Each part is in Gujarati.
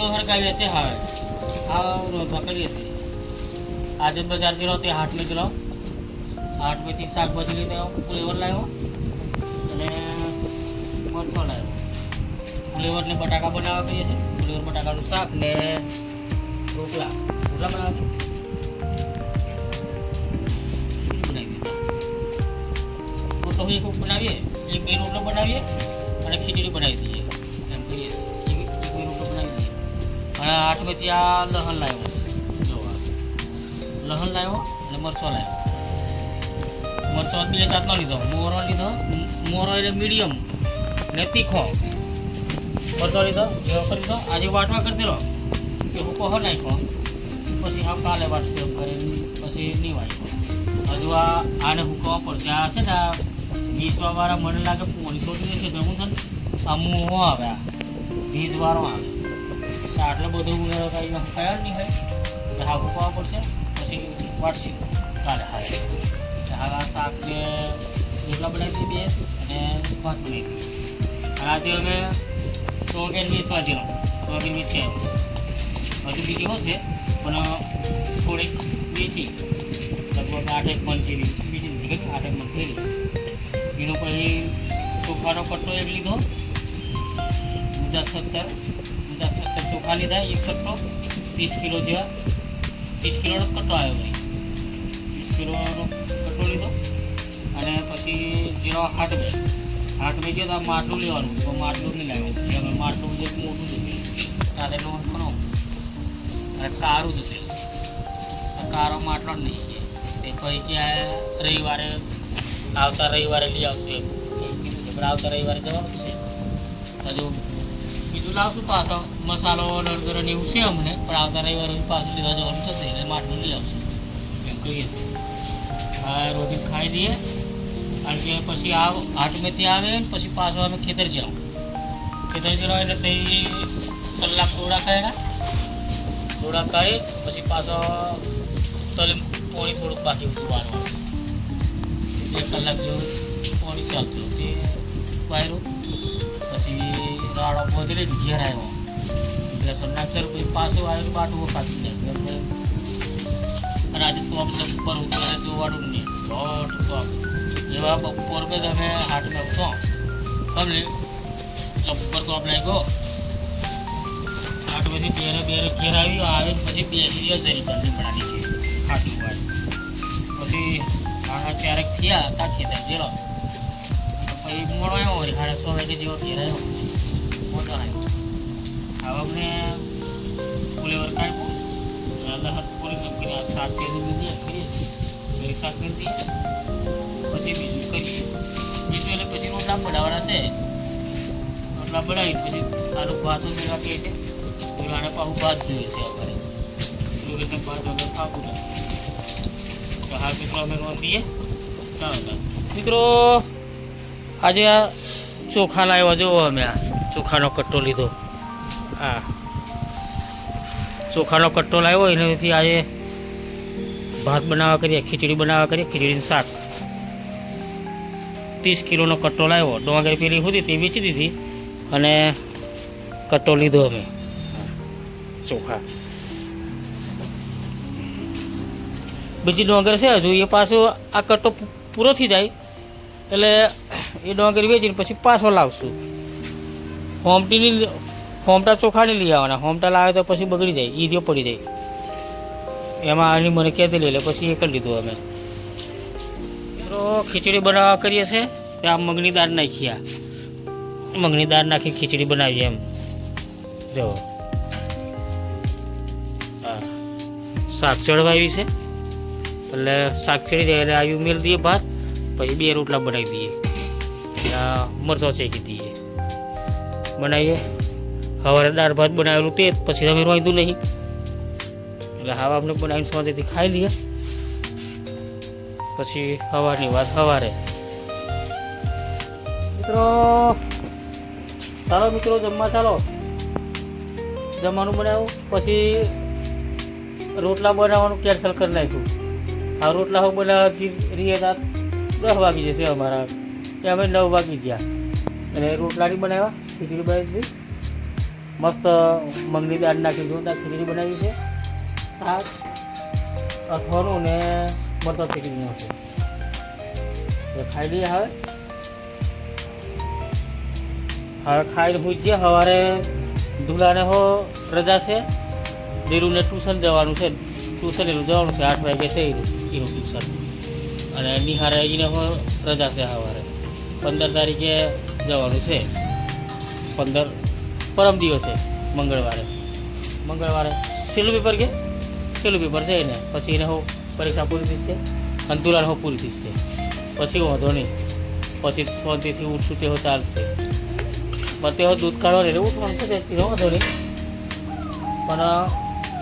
ચૂલો હરગાવીએ છીએ હવે આ રોધવા કરીએ છીએ આજે બજાર ગયેલો તે હાટમે ગયેલો હાટમેથી શાકભાજી લઈને આવ્યો ફ્લેવર લાવ્યો અને મરચો લાવ્યો ફ્લેવર ને બટાકા બનાવવા કહીએ છીએ ફ્લેવર બટાકાનું શાક ને રોટલા રોટલા બનાવવા છે? બનાવી દીધા રોટલો એક બનાવીએ એક બે રોટલો બનાવીએ અને ખીચડી બનાવી દઈએ એમ કરીએ એક અને આઠમેથી આ લહણ લાવ્યો. જો. લહણ લાવ્યો અને મરચો લાવ્યો. મરચો બે જાતનો લીધો. મોરો લીધો. મોરો એટલે મીડિયમ. ને તીખો. મરચો લીધો. એવો કરી દીધો. આજે વાટમાં કરી દેલો. કે હું કહો નાખ્યો. પછી હા કાલે વાટશે એમ પછી નહીં વાંચ્યો હજુ આ આને હું કહો પડશે. આ છે ને આ વીસવા વાળા મને લાગે પોણી છોડી દેશે તો હું છે ને? આ મોહો આવે આ. વાળો આવે. આટલો બધો ઉમેરો કાંઈ ખયાલ નહીં હોય એટલે હા હુકવવા પડશે. પછી વાટશે કાલે એટલે હવે આ શાક ને રોટલા બનાવી દઈએ અને ભાત બનાવી અને આજે અમે સોગેન વેચવા જેલો સોગેન વેચી છે હજુ બીજી હશે પણ થોડીક વેચી લગભગ આઠ એક મન જેવી. બીજી નથી આઠ એક મન થયેલી. એનો પછી ચોખાનો કટ્ટો એક લીધો. ગુજરાત સત્તર. ચોખા લીધા એક કટ્ટો ત્રીસ કિલો જેવા. ત્રીસ કિલોનો કટ્ટો આવ્યો ભાઈ. ત્રીસ કિલોનો કટ્ટો લીધો. અને પછી જેનો હાટ બે હાટ બે તો માટલું લેવાનું તો માટલું નહીં લાવ્યું. એટલે અમે માટલું જે મોટું હતું. તારે નો ઘણો અને કારું જ હતું કારો માટલો જ નહીં તે કહી કે રવિવારે, આવતા રવિવારે લઈ આવશું એમ. કીધું છે. પણ આવતા રવિવારે જવાનું છે. હજુ બીજું લાવશું પાછો? મસાલો નળગર ને એવું છે અમને, પણ આવતા રવિવારે પાછું લીધા જવાનું થશે, એટલે માટલું લઈ આવશું. એમ કહીએ છીએ. હા રોટી ખાઈ દઈએ. કારણ કે પછી આ હાટમેથી આવે ને પછી પાછો અમે ખેતર જાઉં ખેતર જવા એટલે તે કલાક થોડા ખાયડા થોડા કાઢી, પછી પાછો તલે પોણી થોડુંક બાકી હતું વારવાનું. એક કલાક જેવું પોણી ચાલતું તે વાયરું રાડો બોધરી ઘેર આવ્યો. બેસન નાખ્યો પછી પાછું આવ્યો કાપી નાખ્યું એમ અને આજે તો અમને ઉપર ઉતરે જોવાનું નહીં. દોઢ તો એવા બપોર બે તમે હાટમાં ઉઠો. તમને જબ્બર તો આપણે ગયો આઠ પછી બેરે બેરે ઘેર આવી આવે પછી બેસી ગયા જરી જલ્દી પડાવી છે ખાટું વાળી. પછી આના ચારેક થયા તા ખેતર જેલો પછી મોડો આવ્યો વળી સો વાગે જેવો ઘેર આવ્યો. હવે અમને ફુલેવર કાઢ્યું હાથ પૂરી કરીને સાત કરી દીધી કરીએ. શાક કરી દઈએ પછી બીજું કરીએ. બીજું એટલે પછી રોટલા બનાવવાના છે. રોટલા બનાવી પછી તારું ભાત મેળવા કહે છે આને પાછું ભાત જોઈએ છે અમારે. ભાત અમે નથી તો હા, મિત્રો, અમે ચાલો મિત્રો, આજે આ ચોખા લાવ્યા જુઓ અમે આ. ચોખાનો કટ્ટો લીધો. હા. ચોખાનો કટ્ટો લાવ્યો, એનાથી આજે ભાત બનાવવા કરીએ, ખીચડી બનાવવા કરીએ, ખીચડીનું શાક. ત્રીસ કિલોનો કટ્ટો લાવ્યો. ડોંગર પેલી હતી તે વેચી દીધી અને કટ્ટો લીધો અમે. ચોખા. બીજી ડોંગર છે હજુ, એ પાછો આ કટ્ટો પૂરો થઈ જાય. એટલે એ ડોંગર વેચીને પછી પાછો લાવશું. હોમટીની હોમટા ચોખા નહીં લઈ આવવાના. હોમટા લાવે તો પછી બગડી જાય ઈરિયો પડી જાય. એમાં આની મને કહેતી લે, પછી એ કરી લીધું અમે. મિત્રો, ખીચડી બનાવવા કરીએ છીએ ત્યાં મગની દાળ નાખ્યા મગની દાળ નાખી, ખીચડી બનાવીએ એમ. જો. શાક ચડવાવી છે. એટલે શાક ચડી જાય એટલે આવ્યું મેળ દઈએ ભાત, પછી બે રોટલા બનાવી દઈએ. મરચો ચેકી દઈએ. બનાવીએ. સવારે દાળ ભાત બનાવેલું તે પછી અમે રોંધું નહીં. એટલે હવે આપણે બનાવીને શાંતિથી ખાઈ લઈએ. પછી સવારની વાત સવારે મિત્રો, ચાલો મિત્રો, જમવા ચાલો. જમવાનું બનાવ્યું પછી રોટલા બનાવવાનું કેન્સલ કરી નાખ્યું. આ રોટલા હું બનાવવાથી રહીએ તા દસ વાગી જશે અમારા. કે અમે નવ વાગી ગયા. અને રોટલા નહીં બનાવ્યા. ખીચડી બનાવી દીધી મસ્ત મગની દાળ નાખી, જોરદાર ખીચડી બનાવી છે. શાક અથવાનું ને મટર ખીચડીનું છે. એ ખાઈ લઈએ હવે. હવે ખાઈને પૂછીએ સવારે ધૂલાને હો રજા છે ધીરુને ટ્યુશન જવાનું છે. ટ્યુશન એનું જવાનું છે, આઠ વાગે છે એનું ટ્યુશન. અને નિહારે એને રજા છે સવારે. પંદર તારીખે જવાનું છે. પંદર પરમ દિવસે મંગળવારે. મંગળવારે છેલ્લું પેપર કે? છેલ્લું પેપર છે એને. પછી એને હું પરીક્ષા પૂરી થઈ છે તુલાને હું પૂરી થશે પછી વાંધો નહીં. પછી શાંતિથી ઉઠશું તેઓ ચાલશે. પણ તેઓ દૂધ કાઢવા એટલે ઉઠવાનું છે વાંધો નહીં. પણ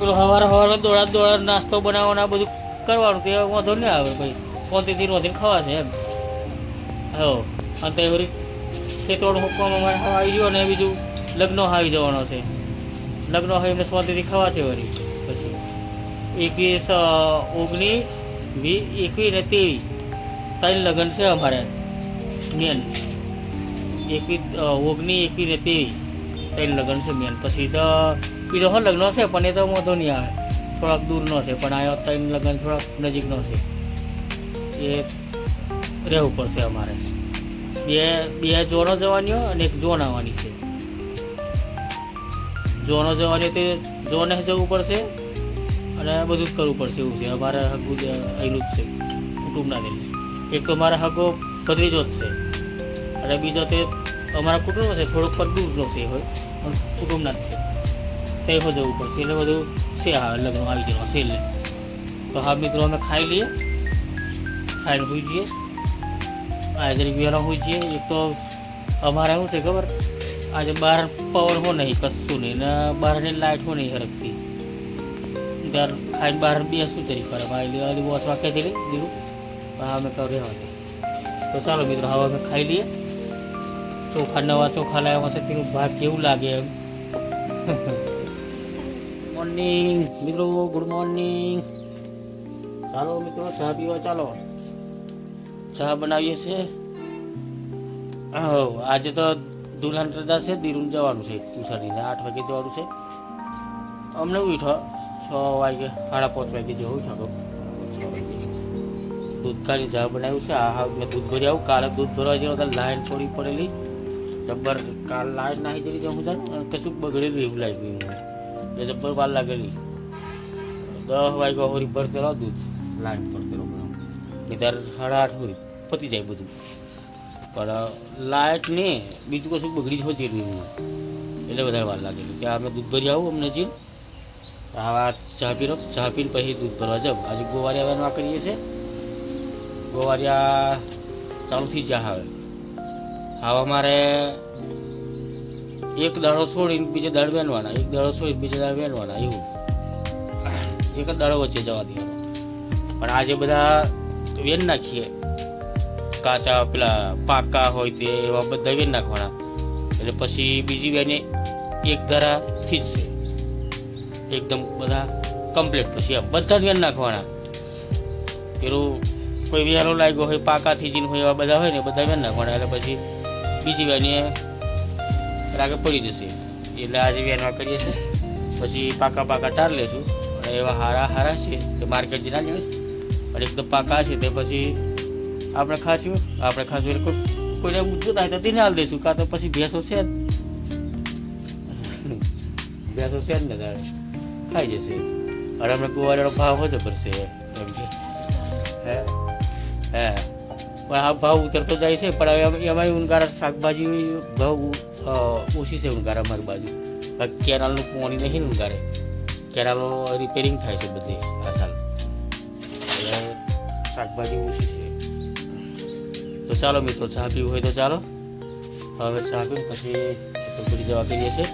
પેલું સવારે સવારે દોડા દોડા નાસ્તો બનાવવાના બધું કરવાનું તે વાંધો નહીં આવે ભાઈ. શાંતિથી રોધીને ખવાશે એમ. હો. અને તે વળી ખેતવાડું હુકવામાં અમારે હવે આવી ગયો અને બીજું લગ્ન આવી જવાનો છે. લગ્ન હોય એમને શાંતિથી ખવાશે વળી. પછી એકવીસ ઓગણીસ વીસ એકવીસ ને ત્રેવીસ. ત્રણ લગ્ન છે અમારે. મેન. એકવીસ ઓગણીસ, એકવીસ ને ત્રેવીસ. ત્રણ લગ્ન છે મેન. પછી તો બીજો હો લગ્ન છે, પણ એ તો વાંધો નહીં આવે. થોડાક દૂરનો છે, પણ આ ત્રણ લગ્ન થોડાક નજીકનો છે. એ રહેવું પડશે અમારે. બે બે ઝોનો જવાની હોય અને એક ઝોન આવવાની છે. ઝોનો જવાની તે જોને જવું પડશે અને બધું જ કરવું પડશે એવું છે. અમારે હગું જ જ છે. કુટુંબના દિલ એક તો મારા હગો ભત્રીજો જ છે. અને બીજો તે અમારા કુટુંબ છે. થોડુંક પણ દૂરનો છે હોય. પણ કુટુંબના જ છે. તે હો જવું પડશે. એટલે બધું છે હા લગ્ન આવી જવાનું છે તો હા મિત્રો, અમે ખાઈ લઈએ. ખાઈને હોઈ જઈએ. આજે જરીક હોય છે તો અમારે શું છે ખબર? આજે બહાર પવન હો નહીં, કશું નહીં, ને બહારની લાઇટ હો નહીં હરકતી ત્યારે ખાઈને બહાર બેસું તરી પર લીધી વોશ વાંકે દીધી દીધું. હા, અમે કહું રહેવા તો ચાલો મિત્રો, હવે અમે ખાઈ લઈએ. ચોખા, નવા ચોખા લાવ્યા છે તેનું ભાત કેવું લાગે એમ? મોર્નિંગ મિત્રો ગુડ મોર્નિંગ ચાલો મિત્રો, ચા પીવા ચાલો. ચા બનાવીએ છીએ. આજે તો દુલ્હન રજા છે, દિરુન જવાનું છે તુસારીને આઠ વાગે જવાનું છે. અમને ઉઠો, છ વાગે, સાડા પાંચ વાગે જેવું ઉઠો વાગે દૂધ કાઢી ચા બનાવ્યું છે, આ મેં દૂધ ભરી આવું કાલે દૂધ ભરવા જેવું તો લાઈન થોડી પડેલી. જબ્બર કાલ લાઈટ નાખી જરી હું અને કશું બગડેલી એવું મને એટલે જબ્બર વાર લાગેલી. દસ વાગ્યા હોરી ભરતેલો દૂધ, લાઈન પડતેલો બધો નિધાર સાડા આઠ હોય પતી જાય બધું. પણ લાઇટ ને બીજું કશું બગડી જ હોતી નહીં. એટલે વધારે વાર લાગેલું કે અમે દૂધ ભરી આવું અમને જીન. આવા ચા પીરો ચા પીને પછી દૂધ ભરવા જાવ આજે ગોવારિયા કરીએ છીએ ગોવારિયા ચાલુ થઈ જાય હવે હવે મારે એક દાડો છોડીને બીજે દાડ વેનવાના એક દાડો છોડીને બીજે દાડ વેનવાના એવું. એક જ દાડો વચ્ચે જવા દે પણ આજે બધા વેન નાખીએ. કાચા પેલા પાકા હોય તે એવા બધા વેન નાખવાના. એટલે પછી બીજી વેને એક ધારાથી જ છે. એકદમ બધા કમ્પ્લીટ પછી આ બધા જ વેન નાખવાના. પેલું કોઈ વેરો લાગ્યો હોય પાકાથી જીન હોય એવા બધા હોય ને બધા વેન નાખવાના. એટલે પછી બીજી વેને રાગે પડી જશે. એટલે આજે વેનમાં કરીએ છીએ. પછી પાકા પાકા ટાર લેશું. અને એવા હારા હારા છે તે માર્કેટ જઈને લેવું અને એકદમ પાકા છે તે પછી આપણે ખાશું આપણે ખાશું. એટલે કોઈ કોઈને ઉજ્જત થાય તો તેને હાલ દઈશું, કાં તો પછી ભેંસો છે જ. ભેંસો છે જ ને તારે. ખાઈ જશે. અને આપણે ગુવારેનો ભાવ પડશે. એમ કે હે? હે. પણ આ ભાવ ઉતરતો જાય છે, પણ હવે એમાં ઊંઘારા શાકભાજી ભાવ ઓછી છે ઊંઘારા અમારી બાજુ. કેનાલનું પાણી નહીં ઊંઘારે કેનાલો રિપેરિંગ થાય છે બધી આ સાલ. શાકભાજી ઓછી છે. તો ચાલો મિત્રો, ચા પીવું હોય તો ચાલો. હવે ચા પીને પછી પૂરી જવા કરીએ છીએ.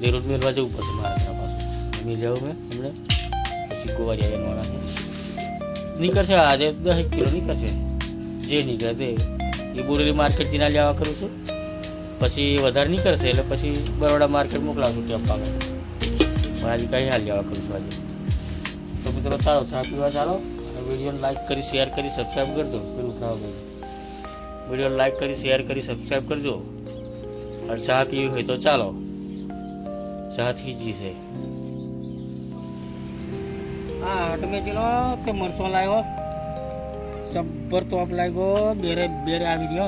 દેરોજ મેળવા જવું પડશે મારા ત્યાં પાછું. મેં જાઉં મેં હમણાં. પછી ગોવારિયા એનવાના છે નીકળશે આજે દસ કિલો નીકળશે. જે નીકળે તે. એ બોરેલી માર્કેટ જીના લેવા કરું છું. પછી વધારે નીકળશે એટલે પછી બરોડા માર્કેટ મોકલાવશું ટેમ્પા પણ આજે કંઈ હાલ લેવા કરું છું આજે. તો મિત્રો, ચાલો, ચા પીવા ચાલો. વિડીયોને લાઈક કરી શેર કરી સબસ્ક્રાઈબ કરજો. પેલું ખાવા ભાઈ વીડિયો લાઈક કરી, શેર કરી સબસ્ક્રાઈબ કરજો. અને ચા પીવી હોય તો ચાલો. જાથી જી છે. હા, તમે ચલો તે મરચો લાવ્યો? સબ્બર તોપ લાગ્યો, બેરે બેરે આવી રહ્યો.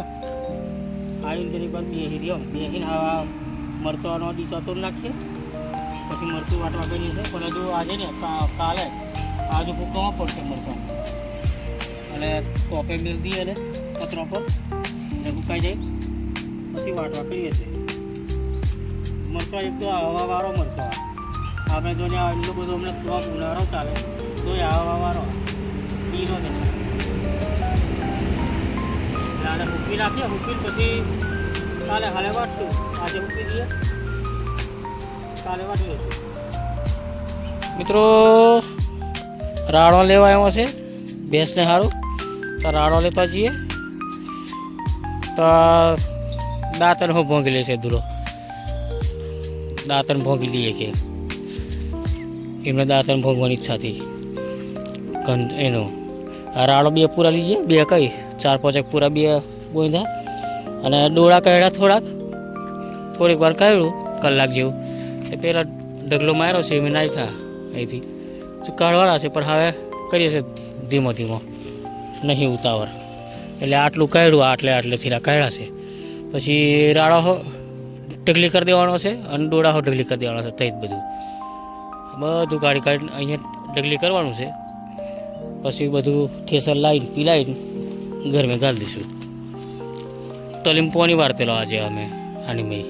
આવીને તેની પર બેસી રહ્યો. બેસીને આ મરચાનો ડીચો નાખીએ. પછી મરચું વાટવા કરીએ છે પણ હજુ આજે ને કાલે આજુ ફૂંકવામાં પડશે મરચાં. અને તોપે મેળ દઈએ અને પતરા પર ને ફૂંકાઈ જાય. પછી વાટવા કરીએ છીએ. મરચાં એક તો હવાવાળો મરચો. આપણે જો આ એટલું બધું અમને ઉનાળો ચાલે તો એ હવાવાળો પીનો છે. એટલે આને હૂકવી નાખીએ હૂકવીને પછી કાલે હાલે વાટશું. આજે હૂકવી દઈએ કાલે વાટી દઈશું મિત્રો રાડો લેવા આવ્યો છે. ભેંસને સારું તો રાડો લેતા જઈએ. તો દાંતણ હું ભોંગી લે છે દૂરો દાંતણ ભોંગી લઈએ કે. એમને દાંતણ ભોગવાની ઈચ્છા હતી. એનો. રાડો બે પૂરા લીજે, બે કઈ? ચાર પાંચેક પૂરા બે બોંધા અને ડોળા કાઢ્યા થોડાક. થોડીક વાર કાઢ્યું, કલાક જેવું. તે પહેલાં ઢગલો માર્યો છે, એમ નાખ્યા અહીંથી. કાઢવાના છે, પણ હવે કરીએ છીએ ધીમો ધીમો. નહીં ઉતાવળ. એટલે આટલું કાઢ્યું આટલે આટલેથી કાઢ્યા છે. પછી રાડો હો ઢગલી કરી દેવાનો છે અને ડોળા હો ઢગલી કરી દેવાનો છે, થઈ જ બધું. બધું કાઢી કાઢીને અહીંયા ઢગલી કરવાનું છે. પછી બધું ઠેસર લાવીને, પીલાવીને ગરમે ગાળી દઈશું. તલીમ પોની વારતેલો આજે અમે, આની મય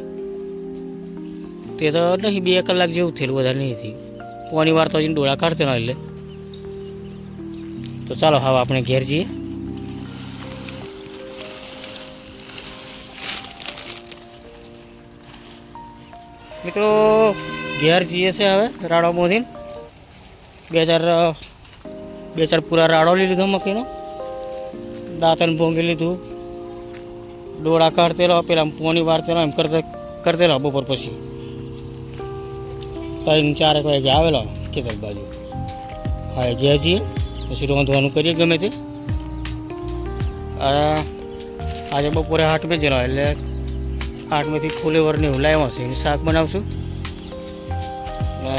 તે તો નહીં, બે કલાક જેવું થયેલું વધારે નહીં થયું પોની વાર તો હજી ડોળા કાઢતો એટલે. તો ચાલો, હવે આપણે ઘેર જઈએ. મિત્રો, ઘેર જઈએ છે હવે રાડો મોધીને. બે ચાર બે ચાર પૂરા રાડો લઈ લીધો મકીનો. દાંતન ભોંગી લીધું. ડોળા કાઢતેલો, પેલા પોની વારતેલો, એમ કરતે, કરતેલો બપોર પછી. ત્રણ ચારેક વાગે આવેલો ખેતર બાજુ. હવે ઘેર જઈએ, પછી રોંધવાનું કરીએ ગમે તે. અરે, આજે બપોરે મેં જનો એટલે હાટમેથી ફુલેવરને હુલાયમાં છે. એનું શાક બનાવશું. ને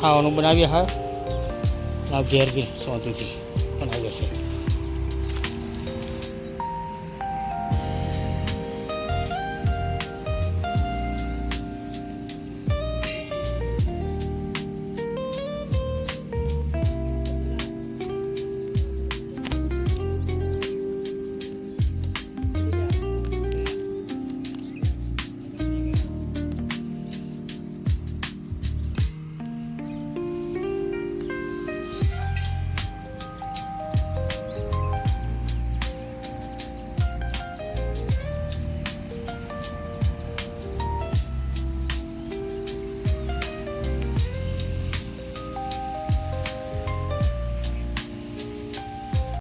ખાવાનું બનાવીએ હા. ઘેર ઘેર બી શાંતિથી બનાવીએ છે